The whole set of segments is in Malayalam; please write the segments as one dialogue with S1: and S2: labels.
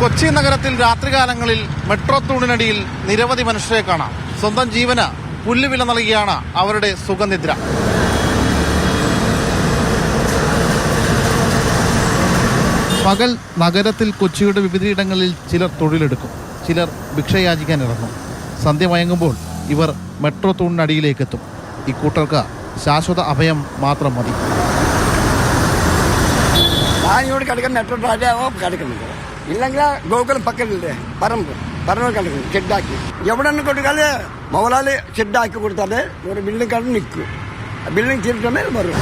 S1: കൊച്ചി നഗരത്തിൽ രാത്രികാലങ്ങളിൽ മെട്രോ തൂണിനടിയിൽ നിരവധി മനുഷ്യരെ കാണാം. സ്വന്തം ജീവന് പുല്ലുവില നൽകിയാണ് അവരുടെ സുഖനിദ്ര. പകൽ നഗരത്തിൽ കൊച്ചിയുടെ വിവിധയിടങ്ങളിൽ ചിലർ തൊഴിലെടുക്കും. ചിലർ ഭിക്ഷയാചിക്കാൻ ഇറങ്ങും. സന്ധ്യ മയങ്ങുമ്പോൾ ഇവർ മെട്രോ തൂണിനടിയിലേക്ക് എത്തും ഇക്കൂട്ടർക്ക് ശാശ്വത അഭയം മാത്രം മതി.
S2: ഞാൻ ഇവിടെ കിടക്കുന്ന മെട്രോ ട്രാജാവോ കിടക്കുന്നുണ്ട് ഇല്ലെങ്കിൽ ഗോകുലം പക്കലില്ലേ? പറമ്പ്. പറമ്പ് കണ്ടു ഷെഡാക്കി. എവിടെ നിന്ന് കൊടുക്കാൽ മൗലാൽ ഷെഡാക്കി കൊടുത്താൽ ഒരു ബിൽഡിംഗ് കണ്ട് നിൽക്കും. ബിൽഡിംഗ് തീർട്ടമേ വരും.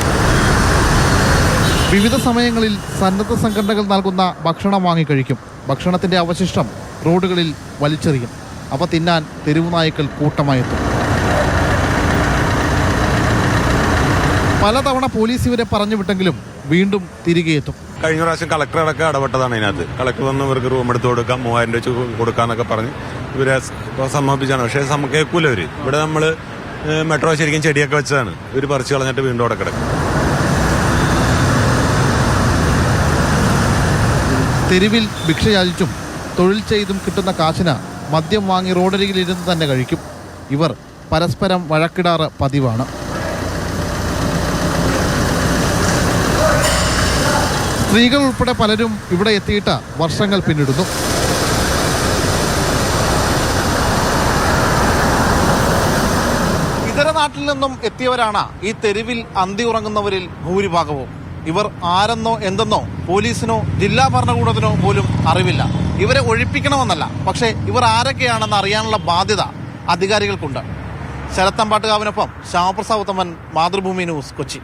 S1: വിവിധ സമയങ്ങളിൽ സന്നദ്ധ സംഘടനകൾ നൽകുന്ന ഭക്ഷണം വാങ്ങിക്കഴിക്കും ഭക്ഷണത്തിന്റെ അവശിഷ്ടം റോഡുകളിൽ വലിച്ചെറിയും. അവ തിന്നാൻ തെരുവുനായ്ക്കൾ കൂട്ടമായെത്തും. പലതവണ പോലീസ് ഇവരെ പറഞ്ഞു വിട്ടെങ്കിലും വീണ്ടും തിരികെ എത്തും.
S3: കഴിഞ്ഞ പ്രാവശ്യം കളക്ടർ അടക്കം ഇടപെട്ടതാണ് അതിനകത്ത് കളക്ടർ വന്ന് ഇവർക്ക് റൂം എടുത്ത് കൊടുക്കാം മൂവായിരം രൂപ വെച്ച് കൊടുക്കാന്നൊക്കെ പറഞ്ഞ് ഇവരെ സമ്മതിച്ചാണ് സമ്മതിപ്പിച്ചാണ്. പക്ഷേ കേൾക്കൂല അവർ ഇവിടെ നമ്മൾ മെട്രോ ശരിക്കും ചെടിയൊക്കെ വെച്ചതാണ്. ഇവർ പറിച്ചു കളഞ്ഞിട്ട് വീണ്ടും അവിടെ കിടക്കും.
S1: തെരുവിൽ ഭിക്ഷ ഭിക്ഷയാചിച്ചും തൊഴിൽ ചെയ്തും കിട്ടുന്ന കാശിന് മദ്യം വാങ്ങി റോഡരികിൽ ഇരുന്ന് തന്നെ കഴിക്കും. ഇവർ പരസ്പരം വഴക്കിടാറ് പതിവാണ്. സ്ത്രീകൾ ഉൾപ്പെടെ പലരും ഇവിടെ എത്തിയിട്ട് വർഷങ്ങൾ പിന്നിടുന്നു. ഇതര നാട്ടിൽ നിന്നും എത്തിയവരാണ് ഈ തെരുവിൽ അന്തി ഉറങ്ങുന്നവരിൽ ഭൂരിഭാഗവും. ഇവർ ആരെന്നോ എന്തെന്നോ പോലീസിനോ ജില്ലാ ഭരണകൂടത്തിനോ പോലും അറിവില്ല. ഇവരെ ഒഴിപ്പിക്കണമെന്നല്ല പക്ഷേ ഇവർ ആരൊക്കെയാണെന്ന് അറിയാനുള്ള ബാധ്യത അധികാരികൾക്കുണ്ട്. ശരത്തമ്പാട്ടുകാവിനൊപ്പം ശ്യാമപ്രസാദ് ഉത്തമൻ മാതൃഭൂമി ന്യൂസ് കൊച്ചി.